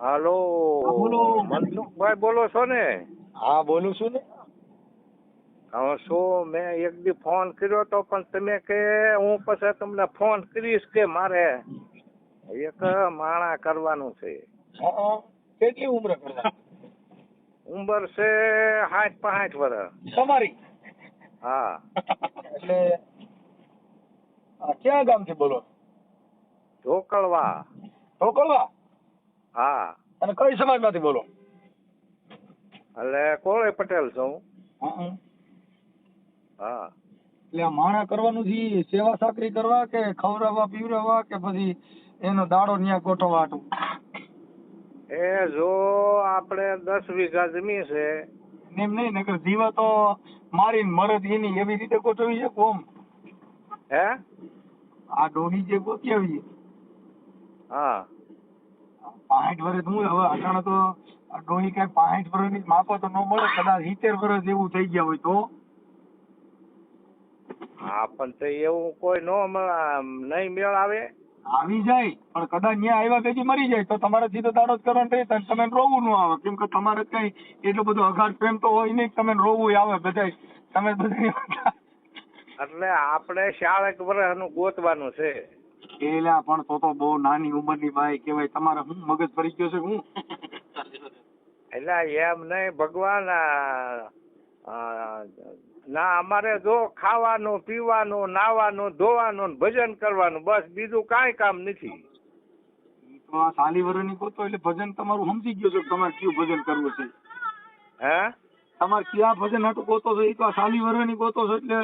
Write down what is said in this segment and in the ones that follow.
હાલો. મનસુખભાઈ બોલો છો ને? હા બોલું છું ને. હવે શું મેં એક દી ફોન કર્યો તો પણ તમે કે હું પછી તમને ફોન કરીશ કે મારે? એક માણા કરવાનું છે. કેટલી ઉંમર ઉંમર છે સાઠ પાંઠ વર્ષ. તમારી? હા. એટલે ક્યાં ગામથી બોલો ઢોકળવા. ઢોકળવા? હા. અને કઈ સમાજમાંથી બોલો? એટલે કોળે પટેલ છું હા. હા એટલે માણા કરવાનું છે સેવા સાકરી કરવા કે ખવડાવવા પીવડાવવા કે પછી એનો દાડો ન્યા ગોઠવવા એ જો આપણે દસ વીઘા જમી છે. એમ નહીં નકર જીવા તો મારી મરદ એની એવી રીતે ગોઠવી છે કોમ હે? આ ડોહી જે ગોઠવી હા. પાંઠ વર્ષ હું હવે અટાણે તો ડોહી કઈ પાંઠ વર્ષની માપો તો ન મળે કદાચ સિત્તેર વર્ષ એવું થઈ ગયા હોય તો? હા પણ તો એવું કોઈ નો નહીં મેળ આવે. આવી જાય પણ કદાચ ન્યા આવ્યા પછી મરી જાય તો તમારે સીધો દાડો જ કરવાનો રહે તમે રોવું ન આવે. કેમ કે તમારે કઈ એટલો બધો અઘાટ પ્રેમ તો હોય નહીં તમે રોવું આવે બધા તમે બધા એટલે આપણે શાળક વર્ષનું ગોતવાનું છે. એલા પણ તો તો બહુ નાની ઉંમરની ભાઈ કેવાય તમારે હું મગજ ફરી ગયો છે હું? એટલે એમ નહીં ભગવાન ના અમારે જો ખાવાનું પીવાનું નાવાનું ધોવાનું ભજન કરવાનું બસ બીજું કાંઈ કામ નથી. તો આ સાલી વર્ષની ગોતો એટલે ભજન તમારું સમજી ગયો છે તમારે કયું ભજન કરવું છે? હે? તમારે ક્યાં ભજન હાટું ગોતો છો? એ તો આ સાલી વર્ષની ગોતો છો એટલે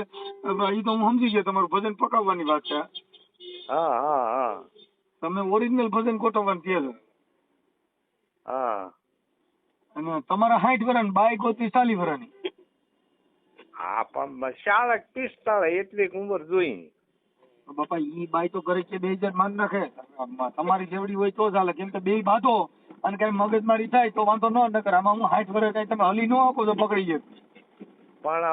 એ તો હું સમજી ગયો તમારું ભજન પકાવવાની વાત છે. હા હા હા. તમે ઓરિજિનલ ભજન ગોઠવવાનું કહે છો હા. અને તમારા સાઠ વર્ષ બાઈ ગોતી ચાલી વર્ષની હા પણ શાળક પિસ્તાળીસ એટલી ઉંમર જોઈ બાપા ઈ બાઈ તો ઘરે કે બે હજાર માન નાખે. તમારી જેવડી હોય તો ચાલે કેમ કે બે બાધો અને કઈ મગજમારી થાય તો વાંધો ન નકર આમાં હું સાઠ વર્ષ કઈ તમે હલી ન આપો તો પકડી જાય પણ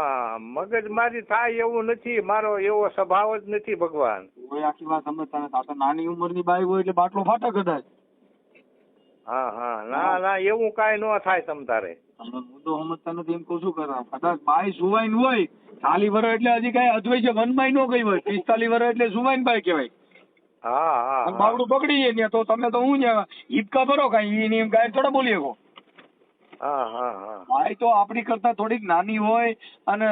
મગજ મારી થાય એવું નથી મારો એવો સ્વભાવ જ નથી ભગવાન. કોઈ આખી વાત સમજતા નથી આ તો નાની ઉંમરની બાઈ હોય એટલે બાટલો ફાટે કદાચ. હા હા. ના ના એવું કાઈ ન થાય તમ તારે. તમે મુદ્દો સમજતા નથી એમ કહું છું કરા. કદાચ બાઈ સુવાઈન હોય ચાલી વર્ષ એટલે હજી કઈ અદ્વૈત છે વનબાઈ નો ગઈ હોય. પિસ્તાલીસ વર્ષ એટલે સુવાઈન બાઈ કહેવાય. હા હા બાવડું પકડી જાય ને તો તમે તો હું જ ઈદકા ભરો કઈ એની એમ કાંઈ થોડા બોલીએ શકો. હા તો આપણી કરતા થોડીક નાની હોય અને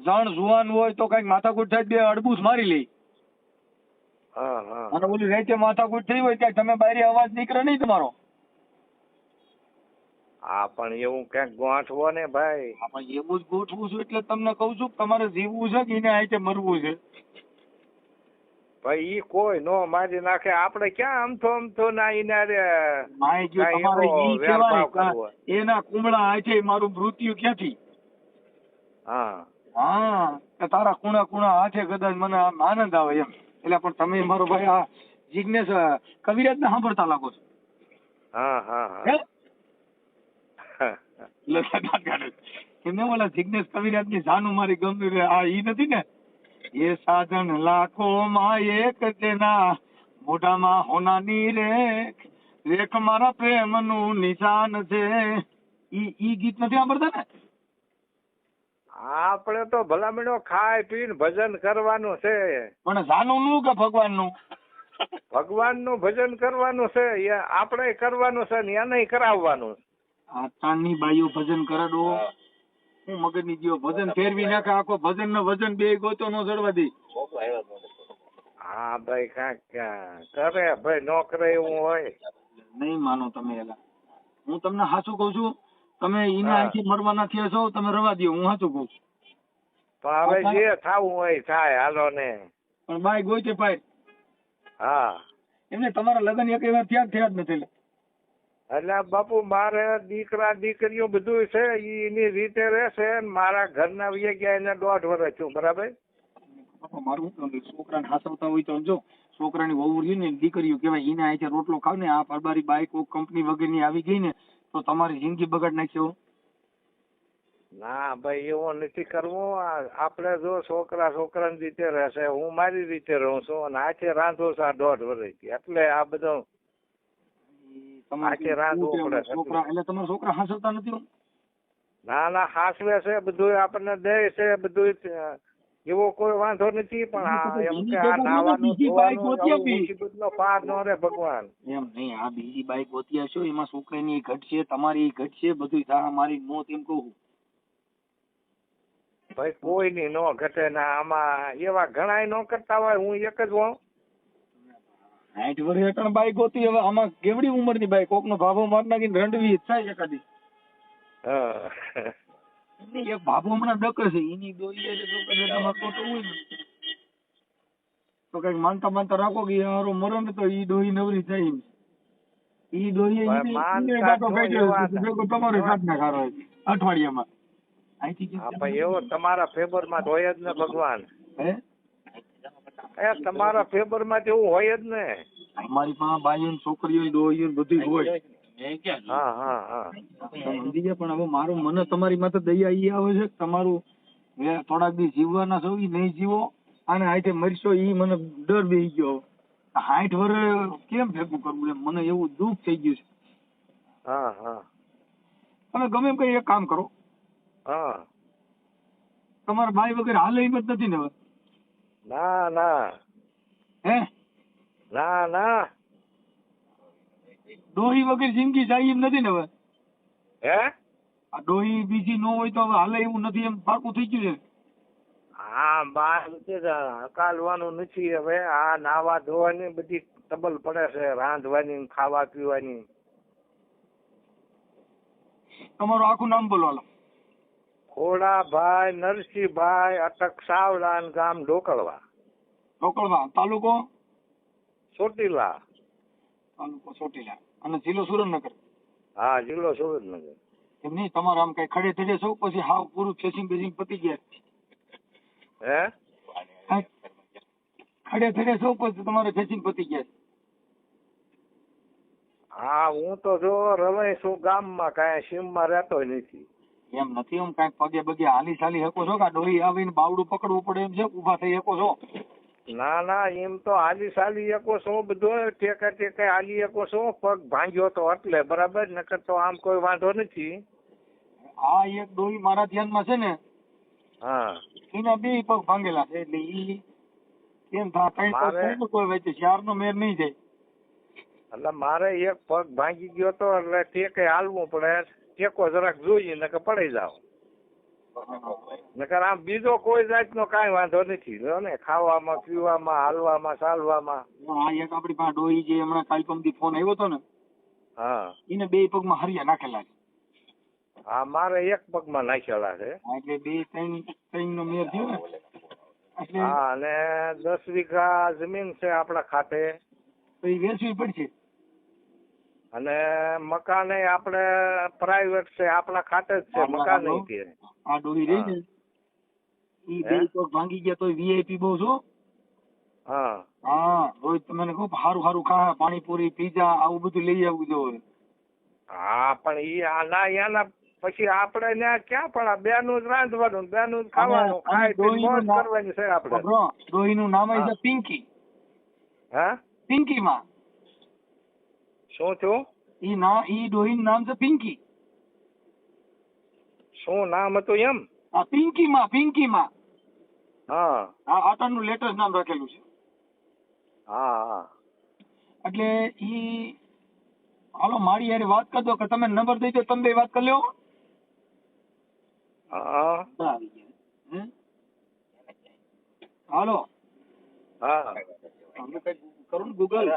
જણ જુવાન હોય તો કંઈક માથાકૂટ થાય બે અડબૂસ મારી લે. અને ઓલી રાતે માથાકૂટ થઈ હોય ત્યાં તમે બારી અવાજ નીકળે નહીં તમારો. હા પણ એવું ક્યાંક ગોઠવો ને ભાઈ. આમાં એવું જ ગોઠવું છું એટલે તમને કઉ છું કે તમારે જીવવું છે કે એને આઈતે મરવું છે? ભાઈ ઈ કોઈ નો મારી નાખે. આપણે ક્યાં આમથો આમથો ના ઇનારે એના કુમળા છે મારું મૃત્યુ ક્યાંથી? હા. હા તારા કુણા કુણા હાથે કદાચ મને આમ આનંદ આવે એમ. એટલે પણ તમે મારો ભાઈ આ જિજ્ઞેસ કવિરાજ ને સાંભળતા લાગો છો? હા હા હે? એમને બોલા જિજ્ઞેસ કવિરાજની જાનું મારી ગમ્યું આ ઈ નથી ને? એ સાધન લાખો માં એક તેના મોઢામાં હોનાની રેખ. રેખ મારા પ્રેમનું નિશાન છે. ઈ ઈ ગીત નથી સાંભળતા ને? આપણે તો ભલામણો ખાઈ પીને ભજન કરવાનું છે. પણ જાનું નું કે ભગવાનનું ભગવાનનું ભજન કરવાનું છે. આપણે કરવાનું છે ને એને કરાવવાનું. આ તાણની બાઈઓ ભજન કરે ડો. હું મગજની જીવો ભજન ફેરવી નાખે આખો ભજન નો વજન બે ગોતો નો જડવા દે. હા ભાઈ કાંક કરે ભાઈ નો કરે એવું હોય. નહીં માનો તમે એલા. હું તમને સાચું કઉ છું તમે એના આખી અહીંથી મરવાના થયા છો તમે રવા દો હું સાચું કઉ છું. તો હવે જે થાવું હોય થાય હાલો ને. પણ બાય ગોઈ છે ભાઈ હા. એમને તમારા લગ્ન એક વાર થયા જ થયા જ નથી એટલે બાપુ મારે દીકરા દીકરીઓ બધું છે એની રીતે રહેશે મારા ઘરના વહી ગયા એને દોઢ વર્ષ છું બરાબર? મારું છોકરાને હાસવતા હોય તો જો છોકરાની વહુ રહી ને દીકરીઓ કહેવાય એને આ રોટલો ખાવ ને આ પરબારી બાઈક કંપની વગેરેની આવી ગઈ ને તો તમારી જિંદગી બગાડ નાખશે ના ભાઈ એવું નથી કરવું. આ આપણે જો છોકરા છોકરાની રીતે રહેશે હું મારી રીતે રહું છું અને આખે રાંધો સા આ દોઢ વર્ષથી. એટલે આ બધું ઈ તમારે આખી રાત શું ઉપડે કહેવાય? છોકરા? એટલે તમારા છોકરા હાંસવતા નથી ના ના હાસવે છે બધું આપણને દે છે બધું એવો કોઈ વાંધો નથી પણ આ એમ કે આ નાવાનું ધોવાનું ગોતી આવું આપી. મુસીબતનો પાર ન રે ભગવાન. એમ નહીં આ બીજી બાઈક ગોતી છો એમાં છોકરાની ઘટશે તમારી ઘટશે બધું તારા મારી નો તેમ કહું ભાઈ કોઈની નો ઘટે ના આમાં એવા ઘણાય નો કરતા હોય હું એક જ હોઉં. સાઠ વર્ષ હેઠળ બાઈક હોતી હવે આમાં કેવડી ઉંમરની બાઈક? કોકનો ભાભો માર નાખીને રંડવી થાય છે કદી એમની એક ભાભો હમણાં ડકે છે એની દોરી તો કદાચ ખોટું હોય ને. તો કંઈક માનતા માનતા રાખો કે મરો ને તો ઈ દોરી નવરી થાય એમ. ઈ દોરી તમારો સાથ ના ખારો અઠવાડિયામાં. અહીંથી એવો તમારા ફેવરમાં હોય જ ને ભગવાન. હે? એ તમારા ફેવરમાં એવું હોય જ ને. અમારી પાસે ને છોકરીઓ ડોહીઓ બધું હોય. હા હા હા. પણ હવે મારું મને તમારી માથે દયા ઈ આવે છે તમારું થોડાક દી જીવવાના છો ઈ નહીં જીવો અને હાઈઠે મરશો ઈ મને ડર બે ગયો. હાઈઠ વરે કેમ ભેગું કરવું એમ? મને એવું દુઃખ થઈ ગયું છે. હા હા. તમે ગમે એમ કઈ એક કામ કરો. હા. તમારા ભાઈ વગર હાલ એમ જ નથી ને હવે. ના ના. હે? ના ના. ડોહી વગર જિંદગી જાય એમ નથી ને હવે? હે? આ ડોહી બીજી ન હોય તો હવે હાલે એવું નથી એમ પાકું થઈ ગયું છે? હા બાર હકાલવાનું નથી હવે. આ નાવા ધોવાની બધી તબલ પડે છે રાંધવાની ખાવા પીવાની. તમારું આખું નામ બોલો ખોડાભાઈ નરસિંહભાઈ અટક સાવડા ગામ ઢોકળવા. ઢોકળવા તાલુકો? ચોટીલા. તાલુકો ચોટીલા. અને જિલ્લો સુરેન્દ્રનગર? હા જિલ્લો સુરેન્દ્રનગર. એમ નહીં તમારે આમ કઈ ખડે થઈ છો? પછી હાવ પૂરું ફેસિંગ બેસિંગ પતી ગયા. હે? ખડે થડે છો? પછી તમારે ફેસિંગ પતી ગયા. હા હું તો જો રમેશ શું ગામમાં કાંઈ સીમમાં રહેતો નથી. એમ નથી એમ કાંઈક પગે બગે હાલી ચાલી શકો છો કે ડોહી આવીને બાવડું પકડવું પડે એમ છે ઊભા થઈ શકો છો? ના ના એમ તો હાલી સાલી શકો છો બધો ટેકા ટેકા હાલી શકો છો પગ ભાંગ્યો તો એટલે બરાબર? નકર તો આમ કોઈ વાંધો નથી. આ એક ડોહી મારા ધ્યાનમાં છે ને હા. એના બે પગ ભાંગેલા છે એટલે ઈ કેમ થા કઈ તો કોઈ વચ્ચે ચાર નો મેર નહીં જાય. એટલે મારે એક પગ ભાંગી ગયો તો એટલે ટેકે હાલવું પડે. ટેકો જરાક જોઈએ નકર પડી જાઓ. નકર આમ બીજો કોઈ જાતનો કાંઈ વાંધો નથી. ને ખાવામાં પીવામાં હાલવામાં ચાલવામાં. એક આપડી પાસે ડોહી જે હમણાં કાલ પમદી ફોન આવ્યો હતો ને હા. એને બે પગમાં હરિયા નાખેલા છે. હા મારે એક પગમાં નાખેલા છે. હા, એટલે બે ત્રણ ત્રણ નો મેર થયો ને હા અને દસ વીઘા જમીન છે આપણા ખાતે. તો એ વેચવી પડશે. અને મકાન આપણે પ્રાઇવેટ છે આપણા ખાતે જ છે મકાન. છે આ ડોહી રહી ને ઈ બે તો ભાંગી ગયા તો વીઆઈપી બહુ છો? હા. હા રોજ તમે ખૂબ સારું સારું ખા પાણીપુરી પીઝા આવું બધું લઈ આવવું જોઈએ હા પણ ઈ આના યાના પછી આપણે ત્યાં ક્યાં પણ આ બેનું જ રાંધવાનું બેનું જ ખાવાનું કરવાની છે આપણે. ડોહી નું નામ. છે પિંકી. હા? પિંકી માં શું થયું? ઈ ના ઈ ડોહીનું નામ છે પિંકી. શું નામ હતું એમ? આ પિંકી માં પિંકી માં હા. આ આટણનું લેટેસ્ટ નામ રાખેલું છે. હા હા. એટલે ઈ હાલો મારી યાર વાત કરજો કે તમે નંબર દઈ દો તમે બે વાત કરી લ્યો. હા? હાલો. હા. કરો ને ગૂગલ?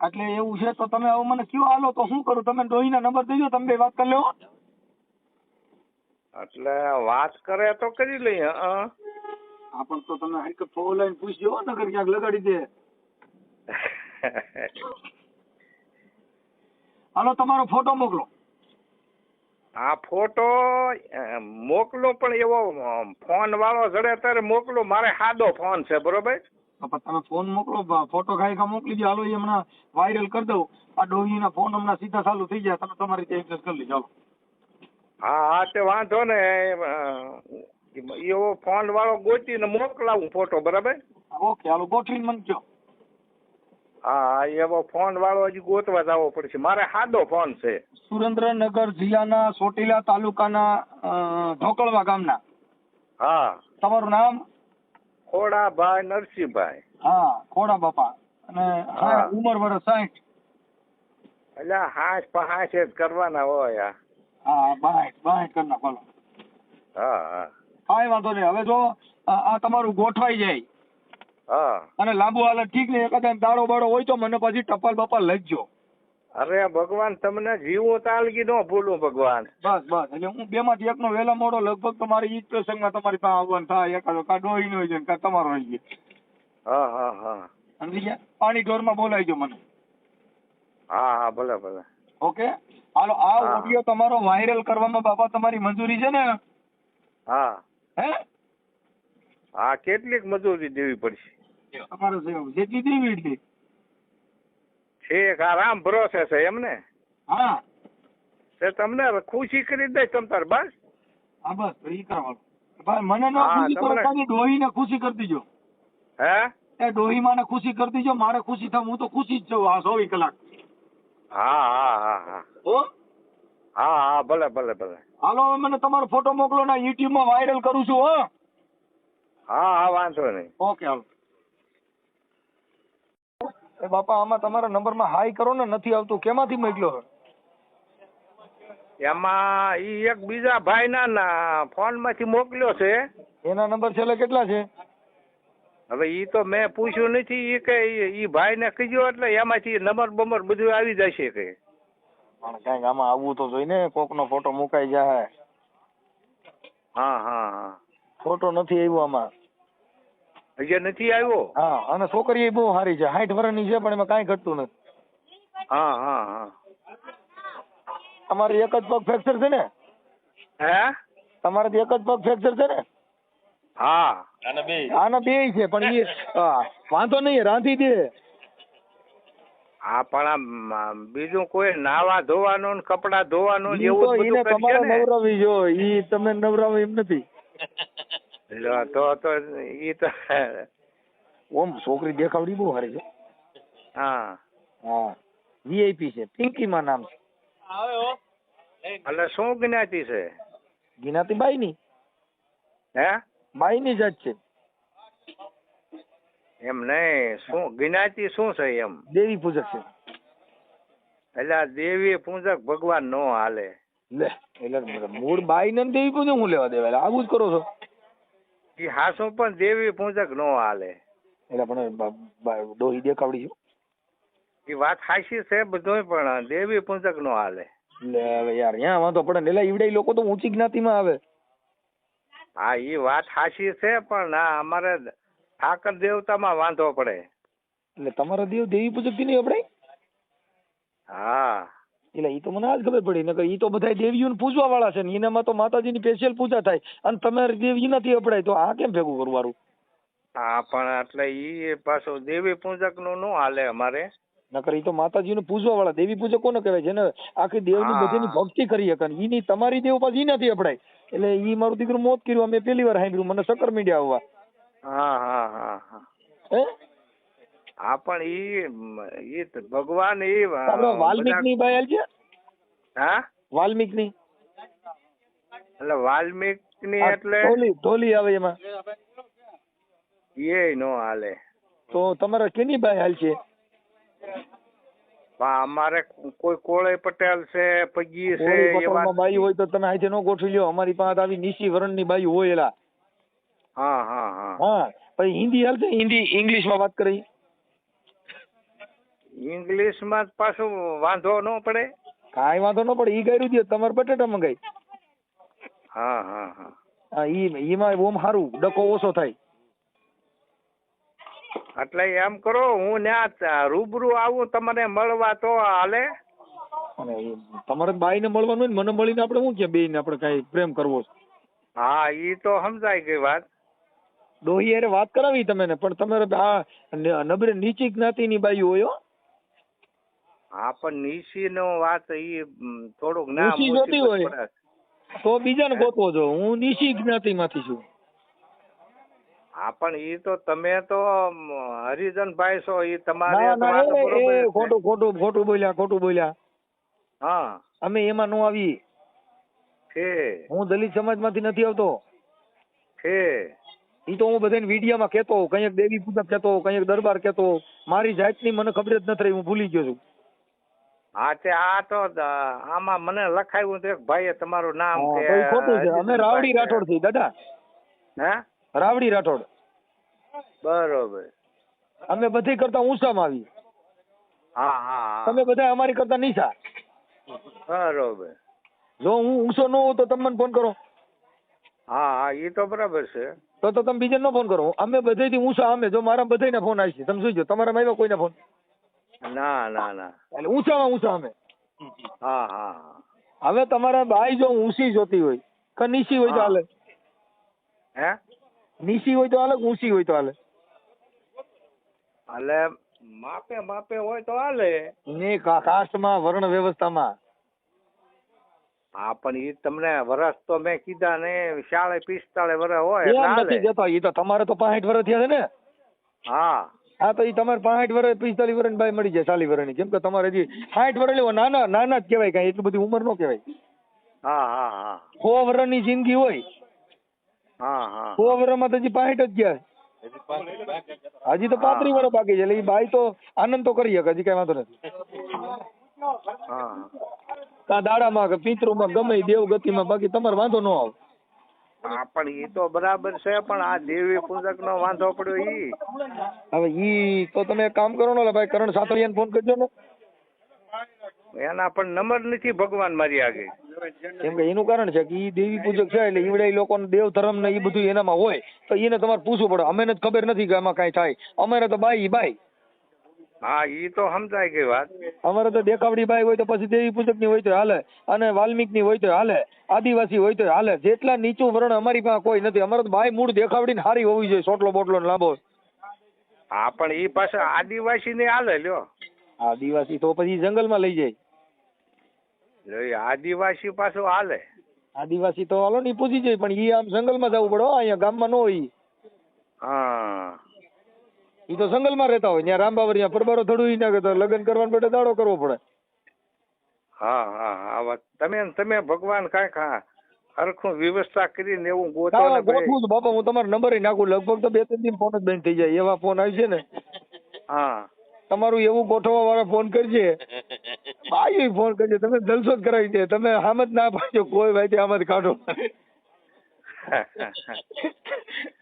એટલે એવું છે તો તમે હવે મને કયો હાલો તો શું કરું? તમે ડોહીના નંબર દેજો તમે બે વાત કરી લેવો એટલે વાત કરે તો કરી લઈએ હા? પણ તો તમે હરકત ફોન લઈને પૂછજો નગર ક્યાંક લગાડી દે. હાલો તમારો ફોટો મોકલો. આ ફોટો મોકલો પણ એવો ફોન વાળો જડે ત્યારે મોકલો. મારે સાદો ફોન છે બરોબર? તો પછી તમે ફોન મોકલો ફોટો ખાઈ ખા મોકલી દો હાલો એ હમણાં વાયરલ કરી દઉં. આ ડોહીના ફોન હમણાં સીધા ચાલુ થઈ જાય તમે તમારી રીતે એડજસ્ટ કરી લેજો હા હા તે વાંધો ને. એવો ફોન વાળો ગોતીને મોકલાવું ફોટો બરાબર? ઓકે હાલો ગોઠવીને મને કહો હા એવો ફોન વાળો હજી ગોતવા જવો પડશે. મારે સાદો ફોન છે. સુરેન્દ્રનગર જિલ્લાના ચોટીલા તાલુકાના ઢોકળવા ગામના. હા. તમારું નામ? ખોડાભાઈ નરસિંહભાઈ. હા ખોડા બાપા. અને ઉંમર વર્ષ સાઠ એટલે હાશ પહાશ જ કરવાના હોય આ. હા બાઈટ બાઈટ કરના બોલો હા હા. કાંઈ વાંધો નહીં. હવે જો આ આ તમારું ગોઠવાઈ જાય. હા. અને લાંબુ હાલત ઠીક નહીં કદાચ દાડો બાડો હોય તો મને પછી ટપાલ બપાલ લખજો. અરે ભગવાન તમને જીવો તાલગી નો ભૂલું ભગવાન. બસ બસ. એટલે હું બે માંથી એકનો વેલા મોડો લગભગ તમારી ઈ જ પ્રસંગમાં તમારી પાસે આવવાનું થાય. એકાદો કા ડોહી નો છે કા તમારો હોય છે. હા હા હા. સમજી ગયા પાણી ઢોરમાં બોલાવજો મને. હા હા ભલે ભલે. ઓકે? હાલો આ. ઓડિયો તમારો વાયરલ કરવામાં બાપા તમારી મંજૂરી છે ને? હા. હે? હા કેટલીક મજૂરી દેવી પડશે. તમારે જેટલી દેવી એટલી. છેક આ રામ ભરોસે છે એમ ને હા. તે તમને ખુશી કરી દે તમ તાર બસ? હા બસ ઈ કરવાનું ભાઈ મને ન ખુશી કરો ખાલી ડોહીને ખુશી કરી દીજો. હે? એ ડોહીમાં ને ખુશી કરી દીજો મારે ખુશી થાય હું તો ખુશી જ છું આ ચોવીસ કલાક. હા હા હા હા. હો? હા હા ભલે ભલે ભલે. હાલો મને તમારો ફોટો મોકલો ને યુટ્યુબમાં વાયરલ કરું છું હો. હા હા વાંધો નહીં. ઓકે હાલો. એ બાપા આમાં તમારા નંબરમાં હાઈ કરો ને નથી આવતું. કેમાંથી મોકલ્યો એમાં ઈ એક બીજા ભાઈના ના ફોનમાંથી મોકલ્યો છે. એના નંબર છેલ્લે કેટલા છે? હવે ઈ તો મેં પૂછ્યું નથી ઈ કે ઈ- ભાઈને કીધું એટલે એમાંથી નંબર બમર બધું આવી જશે કે. પણ કાંઈક આમાં આવવું તો જોઈ ને કોકનો ફોટો મુકાઈ જાય હા હા હા. ફોટો નથી આવ્યો આમાં. હજી નથી આવ્યો? હા અને છોકરી બહુ સારી છે. સાઠ વર્ષની છે પણ એમાં કાંઈ ઘટતું નથી. હા હા હા. તમારે એક જ પગ ફ્રેક્ચર છે ને? હે? તમારે એક જ પગ ફ્રેક્ચર છે ને? હા. આના બે. છે પણ એ વાંધો નહીં રાંધી દે. હા પણ આમ આમ બીજું કોઈ નાવા ધોવાનું ને કપડા ધોવાનું એવું બધું તમારે નવરાવી જો ઈ તમે નવરાવો એમ નથી. તો તો ઈ તો ઓમ છોકરી દેખાવડી બહુ સારી છે. હા. હા. વીઆઈપી છે. પિંકીમાં નામ છે. એટલે શું જ્ઞાતિ છે? જ્ઞાતિ બાઈ ની હે? બાઈની જાત છે. એમ નહીં. શું જ્ઞાતિ શું છે એમ? દેવી પૂજક છે. એટલે દેવી પૂજક ભગવાન નો હાલે. લે એટલે મૂળ બાઈ ને દેવી પૂજક હું લેવા દેવા? આવું જ કરો છો. ઈ હાસુ પણ દેવી પૂજક નો હાલે. એટલે પણ ડોહી દેખાવડી છે? વાત હાસી છે બધોય પણ દેવી પૂજક નો હાલે. એટલે હવે યાર ત્યાં વાંધો પડે ને એટલે ઈવડે લોકો તો ઊંચી જ્ઞાતિમાં આવે. હા એ વાત હાસી છે પણ ના અમારે ઠાકર દેવતામાં વાંધો પડે. એટલે તમારા દેવ દેવી પૂજકથી નહીં આપણે હા. એટલે એ તો મને આજ ખબર પડી નકર ઈ તો બધા દેવીઓને પૂજવા વાળા છે ને એનામાં તો માતાજીની સ્પેશિયલ પૂજા થાય અને તમારી દેવી નથી અપડાય તો આ કેમ ભેગું કરવાનું? હા પણ એટલે એ પાછો દેવી પૂજકનું નો હાલે અમારે. નકર એ તો માતાજીને પૂજવા વાળા દેવી પૂજક કોને કહેવાય? જેને આખી દેવની બધીની ભક્તિ કરી શકે ને એની તમારી દેવ પાછી નથી અપડાય એટલે ઈ મારું દીકરું મોત કર્યું મેં પેલી વાર સાંભળ્યું મને સકર મીડિયા આવવા. હા હા હા હા. હે? હા પણ ઈ ઈ ભગવાન ઈ વાલ્મીકની વાલ્મીક હાલ છે? હા? વાલ્મીકની? એટલે વાલ્મીકની એટલે ઢોલી ધોલી આવે એમાં. એ નો હાલે. તો તમારે કેની બાઈ હાલ છે? અમારે કોઈ કોળે પટેલ છે પગી છે એવા બાઈ હોય તો તમે આજે નો ગોઠવી લ્યો. અમારી પાસે આવી નીચી વરણની બાઈ હોય એલા. હા હા હા. હા પછી હિન્દી હાલશે હિન્દી ઇંગ્લિશમાં વાત કરી. ઇંગ્લિશમાં પાછું વાંધો ન પડે. કાંઈ વાંધો ન પડે. ઈ ગયું દે તમારે બટેટા મંગાઈ હા હા હા. હા ઈ ઈમાં ઓમ સારું ડકો ઓછો થાય. એટલે એમ કરો હું ત્યાં રૂબરૂ આવું તમને મળવા તો હાલે. અને તમારે બાઈને મળવાનું હોય ને મને મળીને આપણે શું કે બેયને આપણે કાંઈ પ્રેમ કરવો છે? હા ઈ તો સમજાઈ ગઈ વાત. ડોહી અરે વાત કરાવી તમે ને પણ તમારે આ નબરે નીચી જ્ઞાતિની બાઈ હોય હો. હા પણ નીસી નો વાત ઈ થોડોક ના નીચી જોતી હોય. તો તો બીજાને ગોતવો જો. હું નીચી જ્ઞાતિમાંથી છું. હા પણ ઈ તો તમે તો હરિજન હરિજનભાઈ છો એ તમારે ના ના એ- એ. ખોટું ખોટું ખોટું બોલ્યા ખોટું બોલ્યા. હા. અમે એમાં નો આવી છે. હું દલિત સમાજમાંથી નથી આવતો. છે. ઈ તો હું બધાને વિડીયોમાં માં કેતો કંઈક દેવી પૂજક કેતો કંઈક દરબાર કેતો મારી મારી જાતની મને ખબર જ નથી રહી હું ભૂલી ગયો છું. હા તે આ તો આમાં મને લખાયું તો એક ભાઈએ તમારું નામ ખોટું છે. અમે રાવડી રાઠોડ છીએ દાદા. હે? રાવડી રાઠોડ. બરોબર. અમે બધી કરતા ઊંચામાં આવી હા હા તમે બધા અમારી કરતા નીચા. બરોબર. જો હું ઊંચો ન હોઉં તો તમે મને ફોન કરો. હા હા એ તો બરાબર છે. તો તો તમે બીજાને ન ફોન કરો. અમે બધેથી ઊંચા અમે જો મારા બધાને ફોન આવી છે. તમે શું તમારા આવ્યા કોઈને ફોન ના ના ના. એટલે ઊંચામાં ઊંચા અમે. હા હા હવે તમારે બાઈ જો ઊંચી જોતી હોય કે નીચી હોય તો. હાલે? હે? નીચી હોય તો હાલે ઊંચી હોય તો હાલે? હાલે માપે માપે હોય તો હાલે. ને કાસ્ટમાં વર્ણ વ્યવસ્થામાં? હા પણ ઈ તમને વરસ તો મેં કીધા ને શાળે પિસ્તાળે વરસ હોય નથી જતો એ તો તમારે તો પાંસઠ વર્ષ થયા છે ને. હા. હા તો એ તમારે પાંઠ વર્ષ પિસ્તાલીસ વર્ષની બાઈ મળી જાય ચાલીસ વર્ષની કેમ કે તમારે હજી સાઠ વર્ષ લેવો નાના નાના જ કહેવાય કાંઈ એટલી બધી ઉંમર નો કહેવાય. હા હા હા. સો વર્ષની જિંદગી હોય. હા હા. સો વર્ષમાં તો હજી પાંઠ જ ગયા. હજી તો પાંત્રીસ વર્ષ બાકી છે એટલે એ બાઈ તો આનંદ તો કરી શકે હજી કઈ વાંધો નથી. હા દાડામાં કે પિતૃમાં ગમે દેવ ગતિમાં બાકી તમારે વાંધો ન આવે. હા પણ ઈ તો બરાબર છે પણ આ દેવી પૂજક નો વાંધો પડ્યો ઈ. હવે ઈ તો તમે એક કામ કરો ને ભાઈ કરણ સાતળિયાને ફોન કરજો ને. એના પણ નંબર નથી ભગવાન મારી આગળ કેમ કે એનું કારણ છે કે ઈ દેવી પૂજક છે એટલે ઈવડે લોકો દેવ ધર્મ ને ઈ બધું એનામાં હોય તો એને તમારે પૂછવું પડે. અમને જ ખબર નથી કે આમાં કઈ થાય. અમારે તો બાઈ બાઈ. હા ઈ તો સમજાય ગઈ વાત. અમારે તો દેખાવડી બાઈ હોય તો પછી દેવી પૂજકની હોય તો હાલે અને વાલ્મીકની હોય તો હાલે આદિવાસી હોય તો હાલે. જેટલા નીચું વર્ણ અમારી પાસે કોઈ નથી. અમારે તો બાઈ મૂળ દેખાવડી ને હારી હોવી જોઈએ સોટલો બોટલો ને લાંબો. હા પણ ઈ પાસે આદિવાસી ને હાલે લ્યો. આદિવાસી તો પછી જંગલમાં લઈ જાય. આદિવાસી પાછો હાલે. આદિવાસી તો હાલો ની પૂછી જાય પણ ઈ આમ જંગલમાં જવું પડે અહીંયા ગામમાં ન હોય હા. ઈ તો જંગલમાં રહેતા હોય. ત્યાં રામબાવરિયા પરબારો થડું ઈ નાખે તો લગ્ન કરવા માટે દાડો કરવો પડે. હા હા હા વાત. તમે તમે ભગવાન કાંઈક હા હરખું વ્યવસ્થા કરીને એવું ગોતો ગોઠવું છું બાપા હું તમારો નંબર નાખું. લગભગ તો બે ત્રણ દિન ફોન જ બંધ થઈ જાય. એવા ફોન આવી છે ને. હા. તમારું એવું ગોઠવવા વાળા ફોન કરજે. બાયું ફોન કરજે. તમે જલસો જ કરાવી દે. તમે આમ જ ના પાડજો. કોઈ ભાઈ આમ જ કાઢો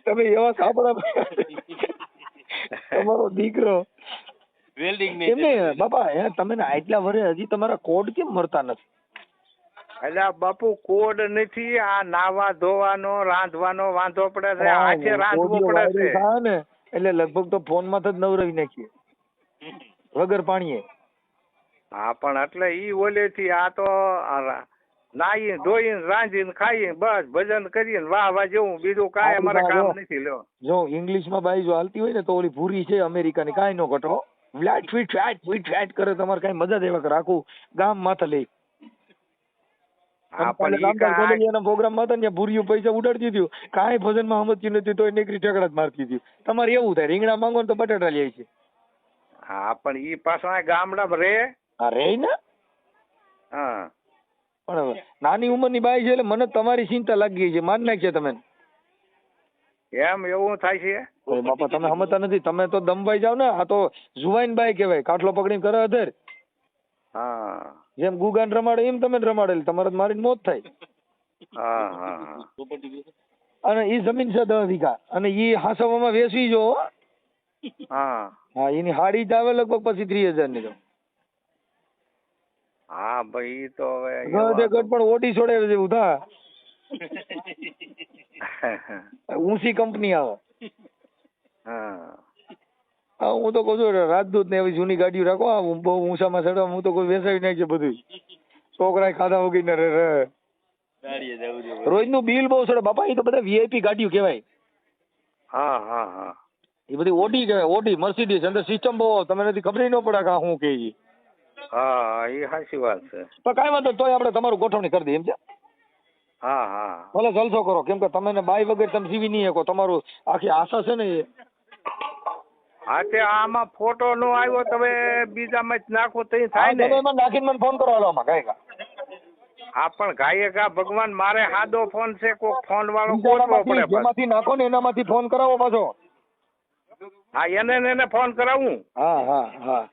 તમે એવા સાંભળા. તમારો દીકરો. એમને બાપા હે તમે ને આટલા વર્ષે હજી તમારા કોડ કેમ મરતા નથી? એટલે આ બાપુ કોડ નથી આ નાવા ધોવાનો રાંધવાનો વાંધો પડે છે આજે રાંધવું પડે છે. ને એટલે લગભગ તો ફોનમાં જ નવરાવી નાખીએ. વગર પાણીએ. હા પણ એટલે ઈ ઓલે થી આ તો નાઈને ધોઈને રાંધીને ખાઈને બસ ભજન કરીને વાહ વાહ જેવું બીજું કાંઈ અમારા કામ નથી લ્યો. જો ઇંગ્લિશમાં બાઈ જો હાલતી હોય ને તો ઓલી ભૂરી છે અમેરિકાની કાંઈ નો ઘટો. Flat feet flat feet flat કરે તમારે કાંઈ મજા દેવા કરે આખું ગામ માથે લઈ હતા ને ત્યાં ભૂરીઓ પૈસા ઉડાડતી હતી. કાંઈ ભજનમાં સમજતી નથી તોય નીકળી જ મારતી હતી. તમારે એવું થાય રીંગણા માંગો ને તો બટાટા લે છે હા પણ ઈ પાછો ગામડામાં રે હા રે ને? હા. પણ નાની ઉંમરની બાઈ છે એટલે મને તમારી ચિંતા લાગી ગઈ છે. માન નાખીએ તમે. એમ એવું થાય છે? બાપા તમે સમજતા નથી. તમે તો દમભાઈ જાવ ને. આ તો જુવાઈન બાઈ કહેવાય. કાટલો પકડીને કરે અધર. હા. જેમ ગુગાન રમાડે એમ તમે રમાડે. રમાડેલ તમારે મારી મારીને મોત થાય. હા હા હા. અને ઈ જમીન છે દસ વીઘા. અને ઈ હાસવામાં વેચવી જો હો. હા. હા એની હાડી જ આવે લગભગ પછી ત્રીસ હજારની તો. હા ભાઈ તો હવે ગઢ પણ ઓડી છોડે છે ઉધા. ઊંચી કંપની આવે. હા. હા હું તો કહું છું રાજદૂત ને એવી જૂની ગાડીઓ રાખો બહુ ઊંચામાં ચડવા હું તો કોઈ વેસાવી નાખી બધું છોકરા ખાધા વગી ને રે રોજનું બિલ બહુ ચડે. બાપા એ તો બધા વીઆઈપી ગાડીઓ કહેવાય. હા હા હા. એ બધી ઓડી કહેવાય ઓડી મર્સિડીઝ અંદર સિસ્ટમ બહુ તમે નથી ખબર ન પડે કે શું કે. હા એ સાચી વાત છે. પણ કાંઈ વાંધો તોય આપણે તમારું ગોઠવણી કરી દઈએ એમ છે? હા હા. ભલે જલસો કરો કેમ કે તમે ને બાઈ વગર તમે જીવી નહીં શકો તમારું આખી આશા છે ને એ. હા તે આમાં ફોટો નો આવ્યો તમે બીજામાં જ નાખો તો થાય ને. એમાં નાખીને મને ફોન કરો હાલો આમાં કાંઈ હા પણ ગાયે ગા ભગવાન મારે હાદો ફોન છે કોક ફોન વાળો ગોતવો પડે. જેમાંથી નાખો ને એનામાંથી ફોન કરાવો પાછો. હા એને ને એને ફોન કરાવું. હા હા હા.